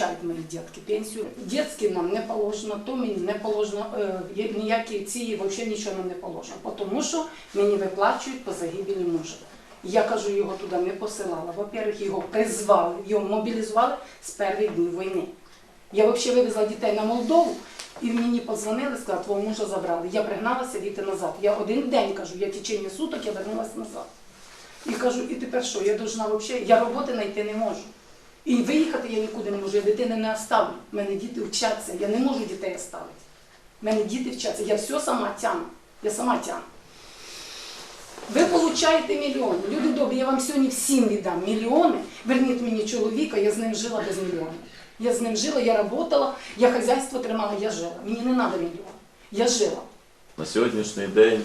получають мої дітки пенсію. Дітські нам не положено, то мені не положено, ніякі ці взагалі нічого нам не положено, тому що мені виплачують по загибелі мужа. Я кажу, його туди не посилала. Во-первых, його призвали, його мобілізували з перших днів війни. Я взагалі вивезла дітей на Молдову, і мені подзвонили, сказали, твого мужа забрали. Я пригналася діти назад. Я один день кажу, я в течение суток я вернулася назад. І кажу, і тепер що? Я должна взагалі, я роботи знайти не можу. І виїхати я нікуди не можу, я дитини не оставлю. У мене діти вчаться, я не можу дітей оставити. У мене діти вчаться, я все сама тягну. Я сама тягну. Ви получаєте мільйони. Люди добрі, я вам сьогодні всім віддам мільйони. Верніть мені чоловіка, я з ним жила без мільйонів. Я з ним жила, я працювала, я хазяйство тримала, я жила. Мені не треба мільйон. Я жила. На сьогоднішній день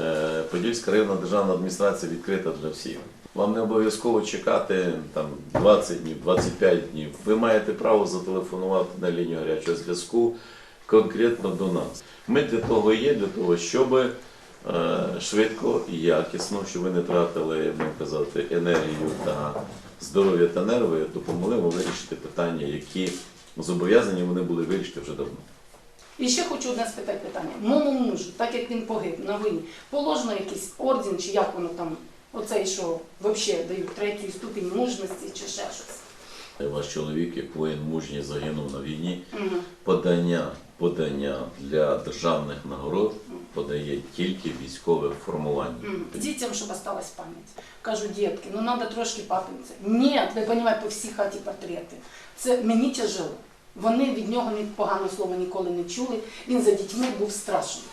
е, Подільська районна державна адміністрація відкрита для всіх. Вам не обов'язково чекати там 20 днів, 25 днів. Ви маєте право зателефонувати на лінію гарячого зв'язку конкретно до нас. Ми для того є, для того, щоб е, швидко і якісно, щоб ви не тратили, як казати, енергію та здоров'я та нерви, допомогли вам вирішити питання, які зобов'язані вони були вирішити вже давно. І ще хочу одне спитати питання. Моєму мужу, так як він погиб на війні, положено якийсь орден, чи як воно там, оцей, що взагалі дають третю ступінь мужності чи ще щось. Ваш чоловік, як воїн мужній, загинув на війні. Мгм. Подання, подання для державних нагород подає тільки військове формування. Мгм. Дітям, щоб осталась пам'ять. Кажу, дітки, ну треба трошки папинця. Ні, ви розумієте, по всій хаті портрети. Це мені тяжело. Вони від нього ні поганого слова ніколи не чули. Він за дітьми був страшний.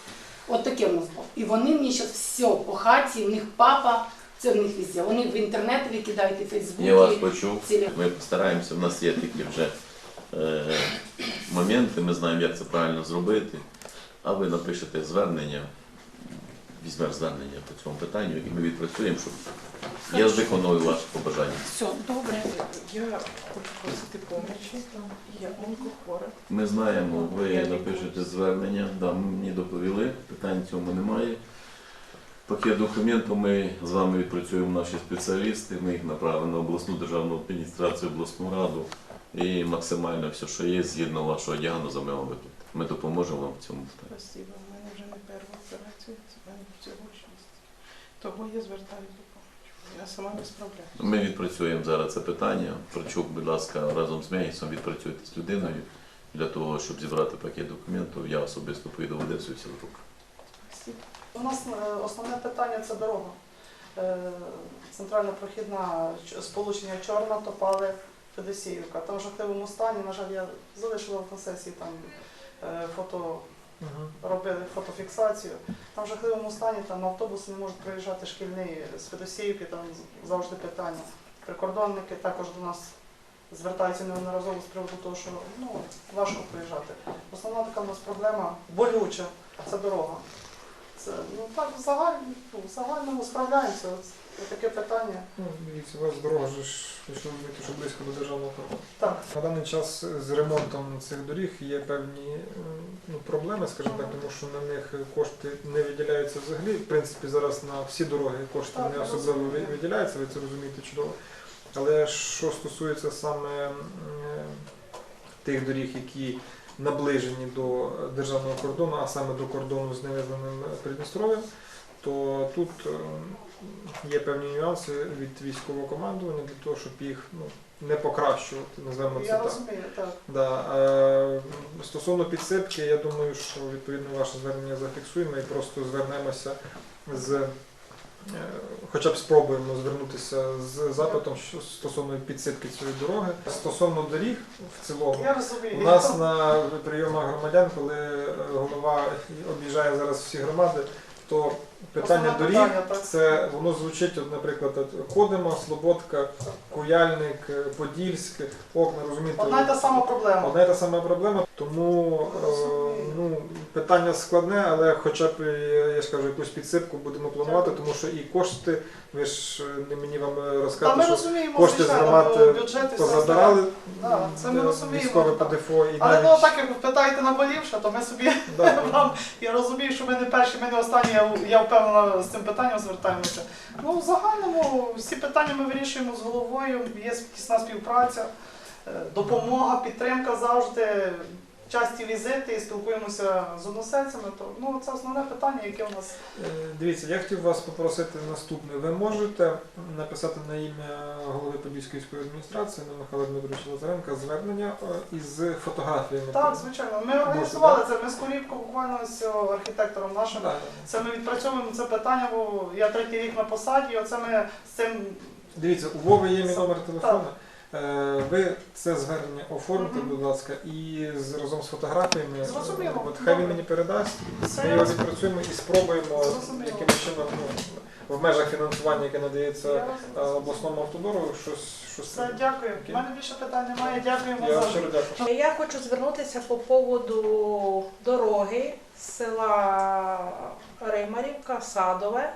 От таке в нас було. І вони мені зараз все по хаті, в них папа, це в них везде. Вони в інтернет викидають і Фейсбук. Я вас почув. Ми постараємося. У нас є такі вже е, моменти. Ми знаємо, як це правильно зробити. А ви напишете звернення, візьмеш звернення по цьому питанню, і ми відпрацюємо, щоб я виконую ваші побажання. Все, добре. Я хочу просити помочі. Я онкохвора. Ми знаємо, ви напишете звернення, да, мені доповіли, питань в цьому немає. Пакет документів ми з вами відпрацюємо наші спеціалісти, ми їх направимо на обласну державну адміністрацію, обласну раду і максимально все, що є, згідно вашого діагнозу, ми вам викликаємо. Ми допоможемо вам в цьому питанні. Спасибо. У мене вже не перша операція, це в мене всього шість. Того я звертаюся до помочі. Я сама не справляюся. Ми відпрацюємо зараз це питання. Прочук, будь ласка, разом з Мегісом відпрацюйте з людиною для того, щоб зібрати пакет документів. Я особисто поїду в Одесу і все в. Спасибо. У нас е, основне питання це дорога. Е, Центральна прохідна сполучення Чорна, Топали, Федосіївка. Там в жахливому стані, на жаль, я залишила на сесії там е, фото, робили фотофіксацію. Там в жахливому стані там автобуси не можуть проїжджати шкільний з Федосіївки, там завжди питання. Прикордонники також до нас звертаються неодноразово з приводу того, що ну, важко проїжджати. Основна така в нас проблема болюча це дорога. Це ну так в загальному, ну, в загальному справляємося. Ось таке питання. Ну, дивіться, у вас дорога ж, якщо ви говорите, що близько до державного кордону. Так, На даний час з ремонтом цих доріг є певні ну, проблеми, скажімо так, тому що на них кошти не виділяються взагалі. В принципі, зараз на всі дороги кошти Так, не я особливо ви- виділяються, ви це розумієте чудово. Але що стосується саме м, тих доріг, які наближені до державного кордону, а саме до кордону з невизнаним Придністров'ям, то тут е, є певні нюанси від військового командування для того, щоб їх ну, не покращувати, називаємо це я так. розумію, так. Да. е, Стосовно підсипки, я думаю, що відповідно ваше звернення зафіксуємо і просто звернемося з. Е, Хоча б спробуємо звернутися з запитом стосовно підсипки цієї дороги. Стосовно доріг в цілому, у нас на прийомах громадян, коли е, голова об'їжджає зараз всі громади, то питання доріг це воно звучить, от, наприклад, от, ходимо, Слободка, Куяльник, е, Подільськ, окна, розумієте. Одна й та сама проблема. Одна і та сама проблема, тому е. Ну, питання складне, але хоча б е, я ж кажу, якусь підсипку будемо планувати, тому що і кошти, ви ж е, не мені вам Та розказати, що розуміємо, кошти з звичайно, громад бо бюджет і все позабирали Да, це ми е, розуміємо, військове так. ПДФО і Але ну так як ви питаєте наболівше, то ми собі да, вам я розумію, що ми не перші, ми не останні. Я, я впевнена з цим питанням звертаємося. Ну в загальному всі питання ми вирішуємо з головою. Є тісна співпраця. е, допомога, підтримка завжди. Часті візити і спілкуємося з односельцями, то ну це основне питання, яке у нас Е, Дивіться, я хотів вас попросити наступне. Ви можете написати на ім'я голови Подільської військової адміністрації на Михайла Дмитровича Лазаренка звернення е, із фотографіями. так, звичайно. Ми організували це. Ми з Корівко буквально з архітектором нашим. Да. Це ми відпрацьовуємо це питання, бо я третій рік на посаді. Оце ми з цим Дивіться, у Вови є мій номер телефону. Е, Ви це звернення оформите, будь ласка, і з- разом з фотографіями. Зрозуміло. От хай він мені передасть. Ми його відпрацюємо і спробуємо Зрозуміло. якимось чином ну, в межах фінансування, яке надається е, обласному автодору, щось щось. Все, дякую. У мене більше питань немає. Дякуємо Я вам за дякую. Я хочу звернутися по поводу дороги з села Римарівка, Садове,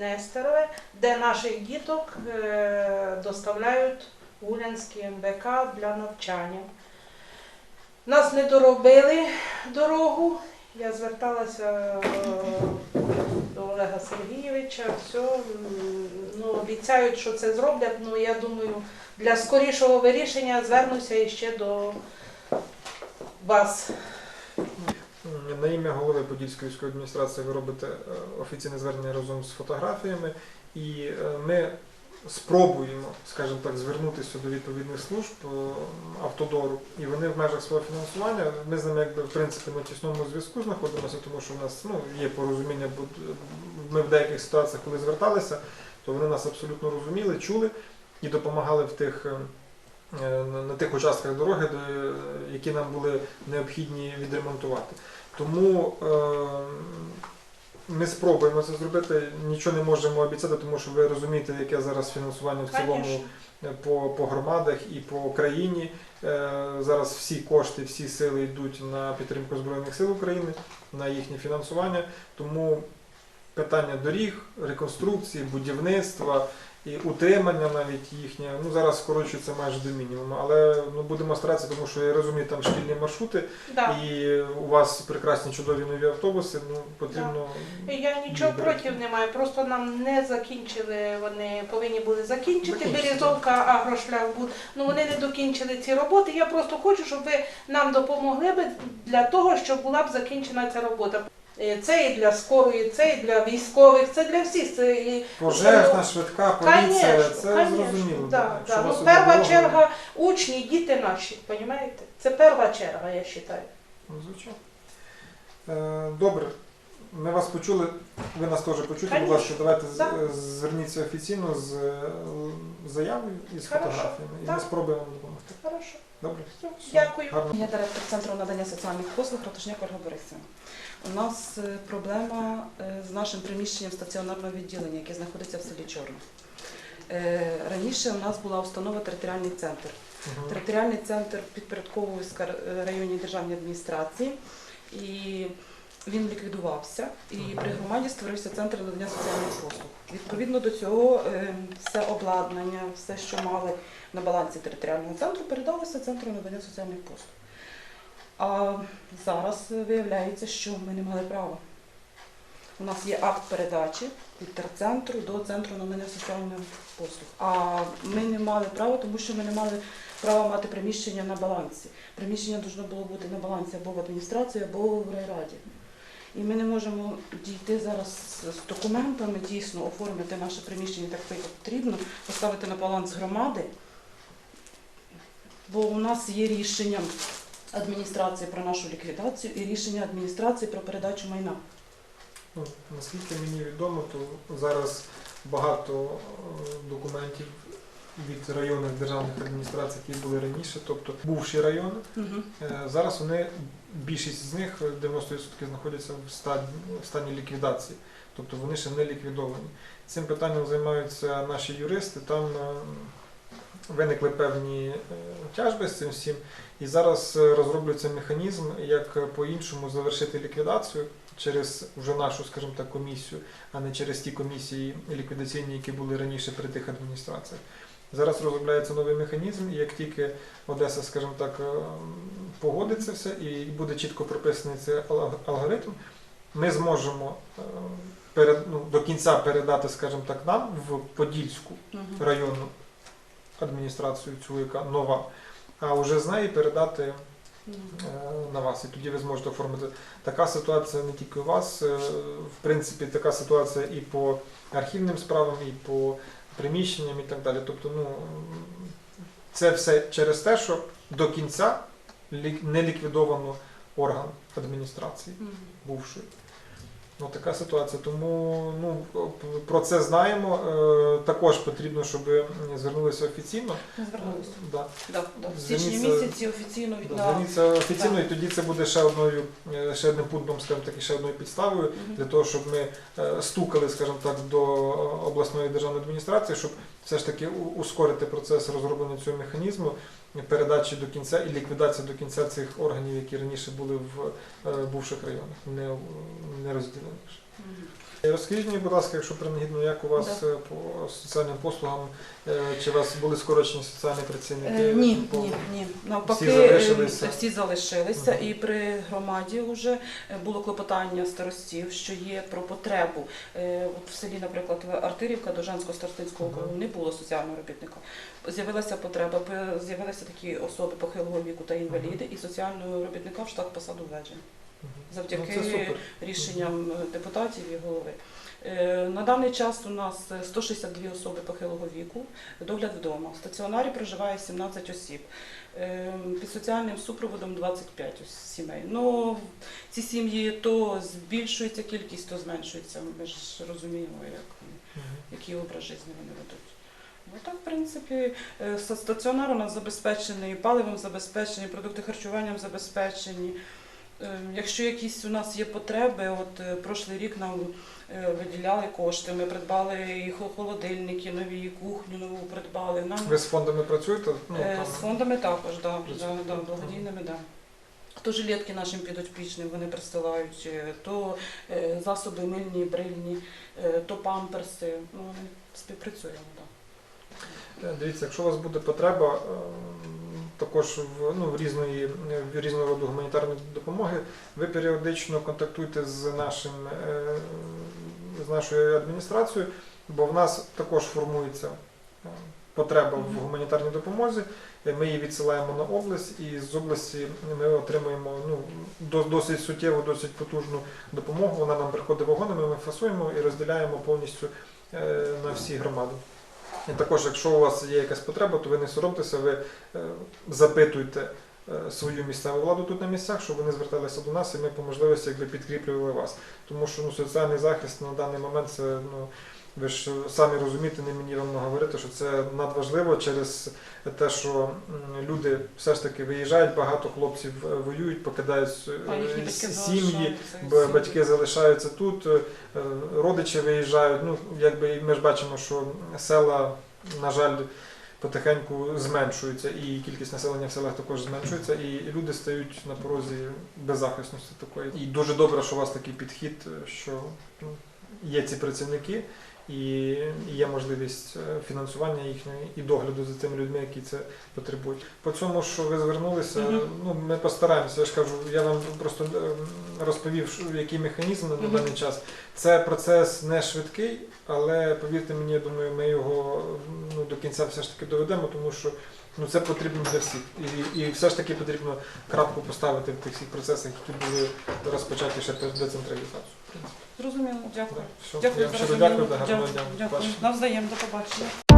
Нестерове, де наших діток е, доставляють в Улянський МБК для навчання. Нас не доробили дорогу. Я зверталася е, до Олега Сергійовича, все, ну, обіцяють, що це зроблять. Ну я думаю, для скорішого вирішення звернуся іще до вас. На ім'я голови Подільської військової адміністрації ви робите е, офіційне звернення разом з фотографіями, і е, ми спробуємо, скажімо так, звернутися до відповідних служб е, автодору, і вони в межах свого фінансування. Ми з ними якби в принципі на тісному зв'язку знаходимося, тому що в нас ну, є порозуміння, бо е, ми в деяких ситуаціях, коли зверталися, то вони нас абсолютно розуміли, чули і допомагали в тих. е, на тих участках дороги, які нам були необхідні відремонтувати. Тому ми спробуємо це зробити. Нічого не можемо обіцяти, тому що ви розумієте, яке зараз фінансування в цілому е, по, по громадах і по країні. Е, Зараз всі кошти, всі сили йдуть на підтримку Збройних сил України, на їхнє фінансування. Тому питання доріг, реконструкції, будівництва і утримання навіть їхнє, ну зараз скорочується майже до мінімуму. Але ну, будемо старатися, тому що я розумію, там шкільні маршрути, Да. і у вас прекрасні чудові нові автобуси. Ну потрібно Я нічого проти не маю, просто нам не закінчили, вони повинні були закінчити Закінчити, Березовка, Агрошляхбуд. Ну вони не докінчили ці роботи. Я просто хочу, щоб ви нам допомогли би для того, щоб була б закінчена ця робота. Е, Це і для скорої, це і для військових, це для всіх. Це і пожежна, швидка, поліція, Конечно, це конечно, зрозуміло. Да, да. да. Ну, перша черга учні, діти наші, розумієте? Це перша черга, я вважаю. ну, звичайно. Е, Добре. Ми вас почули, ви нас теж почули. Будь ласка, давайте Да. зверніться офіційно з е, заявою і з Хорошо. фотографіями. І ми спробуємо допомогти. Хорошо. Добре? Все. Дякую. Гарно. Я директор центру надання соціальних послуг Ратушняк Ольга Борисівна. У нас е, проблема е, з нашим приміщенням стаціонарного відділення, яке знаходиться в селі Чорне. Е, Раніше у нас була установа територіальний центр. Угу. Територіальний центр підпорядковується районній державній адміністрації, і він ліквідувався. І при громаді створився центр надання соціальних послуг. Відповідно до цього, е, все обладнання, все, що мали на балансі територіального центру, передалося центру надання соціальних послуг. А зараз виявляється, що ми не мали права. У нас є акт передачі від терцентру до центру надання соціальних послуг. А ми не мали права, тому що ми не мали права мати приміщення на балансі. Приміщення повинно було бути на балансі або в адміністрації, або в райраді. І ми не можемо дійти зараз з документами, дійсно оформити наше приміщення так, як потрібно, поставити на баланс громади. Бо у нас є рішення адміністрації про нашу ліквідацію і рішення адміністрації про передачу майна. Ну, наскільки мені відомо, то зараз багато е, документів від районних державних адміністрацій, які були раніше, тобто бувші райони, Е, Зараз вони, більшість з них, е, 90% знаходяться в стані, в стані ліквідації, тобто вони ще не ліквідовані. Цим питанням займаються наші юристи, там е, виникли певні е, тяжби з цим всім, і зараз розроблюється механізм, як по-іншому завершити ліквідацію через вже нашу, скажімо так, комісію, а не через ті комісії ліквідаційні, які були раніше при тих адміністраціях. Зараз розробляється новий механізм, і як тільки Одеса, скажімо так, е, погодить це все і буде чітко прописаний цей алгоритм, ми зможемо е, перед, ну, до кінця передати, скажімо так, нам в Подільську районну адміністрацію, цю яка нова, а вже з неї передати е, на вас, і тоді ви зможете оформити. Така ситуація не тільки у вас, в принципі, така ситуація і по архівним справам, і по приміщенням, і так далі. Тобто, ну це все через те, що до кінця не ліквідовано орган адміністрації бувшої. Ну, така ситуація. Тому ну, про це знаємо. Е, також потрібно, щоб звернулися офіційно. Звернулися. Да. Да, да. В січні місяці офіційно від Да, на офіційно, Да. і тоді це буде ще одною, е, ще одним пунктом, скажімо так, і ще одною підставою Мгм. для того, щоб ми е, стукали, скажімо так, до обласної державної адміністрації, щоб все ж таки ускорити процес розроблення цього механізму, передачі до кінця і ліквідації до кінця цих органів, які раніше були в е, бувших районах, не, не розділені. Розкажіть мені, будь ласка, якщо принагідно, як у вас Да. е, по соціальним послугам, е, чи у вас були скорочені соціальні працівники? Ні, По- ні, ні. Навпаки, Всі залишилися? е, всі залишилися. І при громаді вже е, було клопотання старостів, що є про потребу. Е, От в селі, наприклад, Артирівка до Женсько-Старостинського Мгм. округу не було соціального робітника. З'явилася потреба, з'явилися такі особи похилого віку та інваліди, і соціального робітника в штат посаду введено. Мгм. Завдяки Ну, рішенням депутатів і голови. Е, На даний час у нас е, 162 особи похилого віку, догляд вдома. В стаціонарі проживає 17 осіб. Е, Під соціальним супроводом 25 сімей. Ну, ці сім'ї то збільшується кількість, то зменшується. Ми ж розуміємо, як, який образ життя вони ведуть. Ну так, в принципі, е, стаціонар у нас забезпечений, паливом забезпечений, продукти харчуванням забезпечені. Е, Якщо якісь у нас є потреби, от е, прошлий рік нам е, виділяли кошти, ми придбали і холодильники нові, і кухню нову придбали. Нам Ви з фондами працюєте? Ну, е, там, з фондами також, да, да, да, благодійними, да. То жилетки нашим підопічним вони присилають, то засоби мильні, брильні, то памперси. Ну, вони співпрацюємо, так. Е, Дивіться, якщо у вас буде потреба е, також в, ну, в, різної, в різного роду гуманітарної допомоги, ви періодично контактуйте з, нашим, е, з нашою адміністрацією, бо в нас також формується е, потреба в гуманітарній допомозі. Е, Ми її відсилаємо на область, і з області ми отримуємо ну, до- досить суттєву, досить потужну допомогу. Вона нам приходить вагонами, ми фасуємо і розділяємо повністю на всі громади. І також, якщо у вас є якась потреба, то ви не соромтеся, ви е, запитуйте е, свою місцеву владу тут на місцях, щоб вони зверталися до нас, і ми по можливості якби підкріплювали вас. Тому що ну, соціальний захист на даний момент це ну. Ви ж самі розумієте, не мені вам говорити, що це надважливо через те, що люди все ж таки виїжджають, багато хлопців е, воюють, покидають е, сім'ї, батьки залишаються тут, е, родичі виїжджають. Ну, якби ми ж бачимо, що села, на жаль, потихеньку зменшуються, і кількість населення в селах також зменшується, і люди стають на порозі беззахисності такої. І дуже добре, що у вас такий підхід, що ну, є ці працівники. І є можливість е, фінансування їхньої і догляду за цими людьми, які це потребують. По цьому, що ви звернулися, Мгм. ну ми постараємося. Я ж кажу, я вам просто е, розповів, який механізм на Мгм. даний час. Це процес не швидкий, але повірте мені, я думаю, ми його до кінця все ж таки доведемо, тому що ну, це потрібно для всіх. І, і все ж таки потрібно крапку поставити в тих всіх процесах, які були розпочаті ще перед децентралізацією. Зрозуміло, дякую. Да, все. Дякую я вам щиро дякую. Дякую. Навзаєм, до побачення.